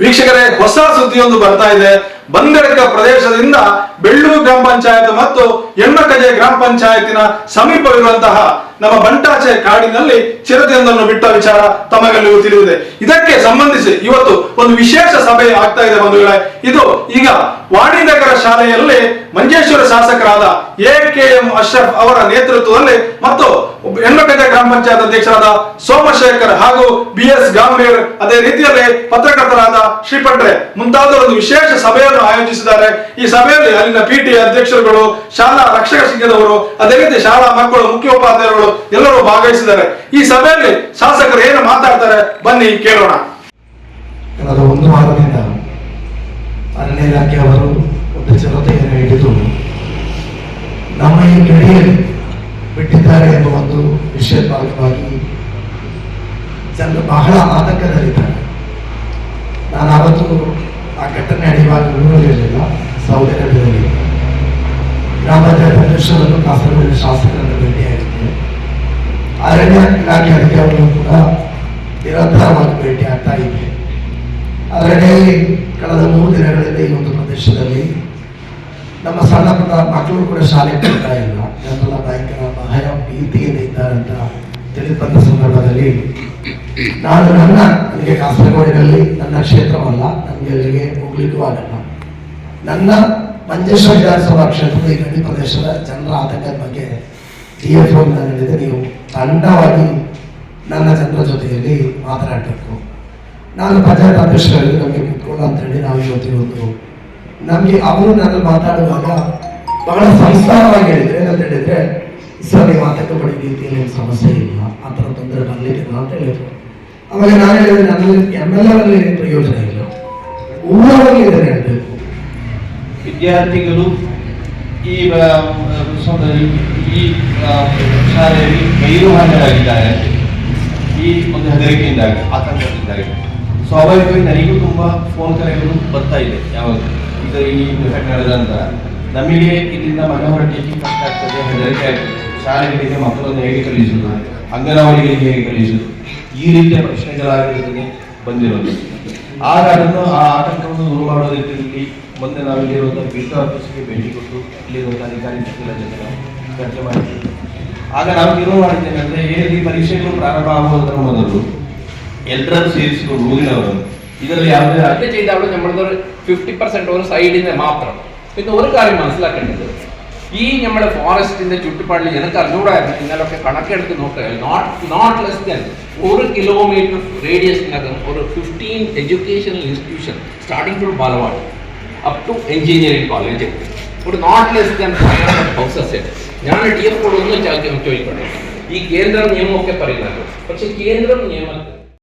ವೀಕ್ಷಕರೇ, ಹೊಸ ಸುದ್ದಿಯೊಂದು ಬರ್ತಾ ಇದೆ. ಬಂದಡಕ ಪ್ರದೇಶದಿಂದ ಬೆಳ್ಳೂರು ಗ್ರಾಮ ಪಂಚಾಯತ್ ಮತ್ತು ಎಣ್ಣಕಜೆ ಗ್ರಾಮ ಪಂಚಾಯತಿನ ಸಮೀಪವಿರುವಂತಹ ನಮ್ಮ ಬಂಟಾಚೆ ಕಾಡಿನಲ್ಲಿ ಚಿರತೆಯೊಂದನ್ನು ಬಿಟ್ಟ ವಿಚಾರ ತಮಗಲ್ಲಿ ತಿಳಿದಿದೆ. ಇದಕ್ಕೆ ಸಂಬಂಧಿಸಿ ಇವತ್ತು ಒಂದು ವಿಶೇಷ ಸಭೆ ಆಗ್ತಾ ಇದೆ ಬಂಧುಗಳೇ. ಇದು ಈಗ ವಾಣಿನಗರ ಶಾಲೆಯಲ್ಲಿ ಮಂಜೇಶ್ವರ ಶಾಸಕರಾದ ಎ ಕೆ ಎಂ ಅಶ್ರಫ್ ಅವರ ನೇತೃತ್ವದಲ್ಲಿ ಮತ್ತು ಗ್ರಾಮ ಪಂಚಾಯತ್ ಅಧ್ಯಕ್ಷರಾದ ಸೋಮಶೇಖರ್ ಹಾಗೂ ಬಿ ಎಸ್ ಗಾಂಭೀರ್, ಅದೇ ರೀತಿಯಲ್ಲಿ ಪತ್ರಕರ್ತರಾದ ಶ್ರೀಪಟ್ರೆ ಮುಂತಾದ ಒಂದು ವಿಶೇಷ ಸಭೆಯನ್ನು ಆಯೋಜಿಸಿದ್ದಾರೆ. ಈ ಸಭೆಯಲ್ಲಿ ಅಲ್ಲಿನ ಪಿಟಿ ಅಧ್ಯಕ್ಷರುಗಳು, ಶಾಲಾ ರಕ್ಷಕ ಸಂಘದವರು, ಅದೇ ರೀತಿ ಶಾಲಾ ಮಕ್ಕಳು, ಮುಖ್ಯೋಪಾಧ್ಯಾಯರುಗಳು ಎಲ್ಲರೂ ಭಾಗವಹಿಸಿದ್ದಾರೆ. ಈ ಸಭೆಯಲ್ಲಿ ಶಾಸಕರು ಏನು ಮಾತಾಡ್ತಾರೆ ಬನ್ನಿ ಕೇಳೋಣ. ಒಂದು ವಾರದಿಂದ ಅರಣ್ಯ ಇಲಾಖೆಯವರು ಒಂದು ಜನತೆಯನ್ನು ಹಿಡಿದು ನಮ್ಮ ಈ ಗಡಿಯಲ್ಲಿ ಬಿಟ್ಟಿದ್ದಾರೆ ಎಂಬ ಒಂದು ಭಾಗವಾಗಿ ಜನರು ಬಹಳ ಆತಂಕದಲ್ಲಿದ್ದಾರೆ. ನಾನು ಅವತ್ತು ಆ ಘಟನೆ ನಡೆಯುವಾಗ ಊರಲ್ಲಿರಲಿಲ್ಲ ಸೌದಿ ಅರೇಬಿಯಾದಲ್ಲಿ ಅಧ್ಯಕ್ಷರನ್ನು ಕಾಸರಗೋಡಿನ ಶಾಸಕರನ್ನು ಭೇಟಿಯಾಗಿದ್ದೆ ಅರಣ್ಯ ಇಲಾಖೆ ಅಧಿಕಾರಿಗಳು ಕೂಡ ನಿರಂತರವಾಗಿ ಭೇಟಿ ಆಗ್ತಾ ಇದ್ದೆ ಅದರಲ್ಲಿ ಕಳೆದ ಮೂರು ದಿನಗಳಿಂದ ಈ ಒಂದು ಪ್ರದೇಶದಲ್ಲಿ ನಮ್ಮ ಸಣ್ಣ ಪುಟ್ಟ ಮಕ್ಕಳು ಕೂಡ ಶಾಲೆಗೆ ಹೋಗ್ತಾ ಇಲ್ಲ. ಜನರೆಲ್ಲ ಭಯಂಕರ ಭಯ, ಭೀತಿಯಿಂದ ಇದ್ದಾರೆ ಅಂತ ಬಂದ ಸಂದರ್ಭದಲ್ಲಿ ನಾನು ನನ್ನ ನನಗೆ ಕಾಸರಗೋಡಿನಲ್ಲಿ ನನ್ನ ಕ್ಷೇತ್ರವಲ್ಲ, ನನಗೆ ಅಲ್ಲಿಗೆ ಹೋಗ್ಲಿಕ್ಕೂ ಆಗಲ್ಲ. ನನ್ನ ಮಂಜೇಶ್ವರ ವಿಧಾನಸಭಾ ಕ್ಷೇತ್ರದ ಈ ಗಡಿ ಪ್ರದೇಶದ ಜನರ ಆತಂಕದ ಬಗ್ಗೆ ಡಿ ಎಫ್ ಹೇಳಿದೆ ನೀವು ತಂಡವಾಗಿ ನನ್ನ ಜನರ ಜೊತೆಯಲ್ಲಿ ಮಾತನಾಡಬೇಕು. ನಾನು ಪಂಚಾಯತ್ ಅಧ್ಯಕ್ಷರಲ್ಲಿ ನಮಗೆ ಕೂತ್ಕೊಳ್ಳೋ ಅಂತ ಹೇಳಿ ನಾವು ಇವತ್ತು ನಮಗೆ ಅವರು ನನ್ನ ಮಾತಾಡುವಾಗ ಬಹಳ ಸಂಸ್ಕಾರವಾಗಿ ಹೇಳಿದ್ರೆ ಏನಂತ ಹೇಳಿದ್ರೆ ಸರ್ ನೀವು ಆತಂಕ ಪಡಿ ರೀತಿಯಲ್ಲಿ ಏನು ಸಮಸ್ಯೆ ಇಲ್ಲ. ಆ ಥರ ತೊಂದರೆ ಬರಲಿಕ್ಕಿಲ್ಲ ಅಂತ ಹೇಳಿದ್ರು. ಆಮೇಲೆ ನಾನು ಹೇಳಿದ್ರೆ ನನ್ನಲ್ಲಿ ಏನು ಪ್ರಯೋಜನ ಇಲ್ಲ. ಊರಲ್ಲಿ ಇದನ್ನು ಹೇಳಬೇಕು. ವಿದ್ಯಾರ್ಥಿಗಳು ಈ ಈ ಶಾಲೆಯಲ್ಲಿ ಗೈರು ಹಾಜರಾಗಿದ್ದಾರೆ ಈ ಒಂದು ಹೆದರಿಕೆಯಿಂದಾಗಿ, ಆತಂಕದಿಂದಾಗಿ. ಸ್ವಾಭಾವಿಕವಾಗಿ ನನಗೂ ತುಂಬ ಫೋನ್ ಕರೆಗಳು ಬರ್ತಾ ಇದೆ, ಯಾವಾಗ? ಈಗ ಈ ನಡೆದ ನಂತರ. ನಮಗೆ ಇಲ್ಲಿಂದ ಮನೆ ಕಷ್ಟ ಆಗ್ತದೆ, ಹೆದರಿಕೆ ಆಗ್ತದೆ. ಶಾಲೆಗಳಿಗೆ ಮಕ್ಕಳನ್ನು ಹೇಗೆ ಕಲಿಸುವುದು ಅಂಗನವಾಡಿಗಳಿಗೆ ಹೇಗೆ ಕಲಿಸುವುದು ಈ ರೀತಿಯ ಪ್ರಶ್ನೆಗಳಾಗಿರುತ್ತದೆ ಬಂದಿರೋದು ಆಗ ಅದನ್ನು ಆ ಆತಂಕವನ್ನು ದೂರ ಮಾಡುವ ರೀತಿಯಲ್ಲಿ ಮುಂದೆ ನಾವು ಇಲ್ಲಿರುವಂಥ ಬಿಲ್ಟರ್ ಆಫೀಸ್ಗೆ ಭೇಟಿ ಕೊಟ್ಟು ಇಲ್ಲಿರುವಂಥ ಅಧಿಕಾರಿಗಳ ಜೊತೆ ನಾವು ಚರ್ಚೆ ಮಾಡಿದ್ವಿ ಆಗ ನಾವು ತೀರ್ಮಾನ ಮಾಡಿದ್ದೇನೆ ಅಂದರೆ ಏನು ಈ ಪರೀಕ್ಷೆಗಳು ಪ್ರಾರಂಭ ಆಗುವುದರ ಮೊದಲು ಎಲ್ಲರನ್ನು ಸೇರಿಸಿಕೊಂಡು ಊರಿನವರನ್ನು ಇದರಲ್ಲಿ ಯಾವುದೇ അത് ചെയ്ത് അവിടെ നമ്മളതൊരു ഫിഫ്റ്റി പെർസെന്റ് ഒരു സൈഡിന്റെ മാത്രം പിന്നെ ഒരു കാര്യം മനസ്സിലാക്കേണ്ടത് ഈ നമ്മുടെ ഫോറസ്റ്റിന്റെ ചുറ്റുപാടിൽ എനിക്ക് അറിഞ്ഞൂടായിരുന്നു. ഇന്നലൊക്കെ കണക്കെടുത്ത് നോക്കുക നോട്ട് നോട്ട് ലെസ് ദൻ ഒരു കിലോമീറ്റർ റേഡിയസിനകം ഒരു fifteen educational institution starting from balwadi up to engineering college ഒരു not less than five hundred houses ഞാൻ ഡി എഫ് ഒന്ന് ചോദിക്കട്ടെ? ഈ കേന്ദ്ര നിയമമൊക്കെ പറയുന്നത് പക്ഷേ കേന്ദ്ര നിയമത്തിൽ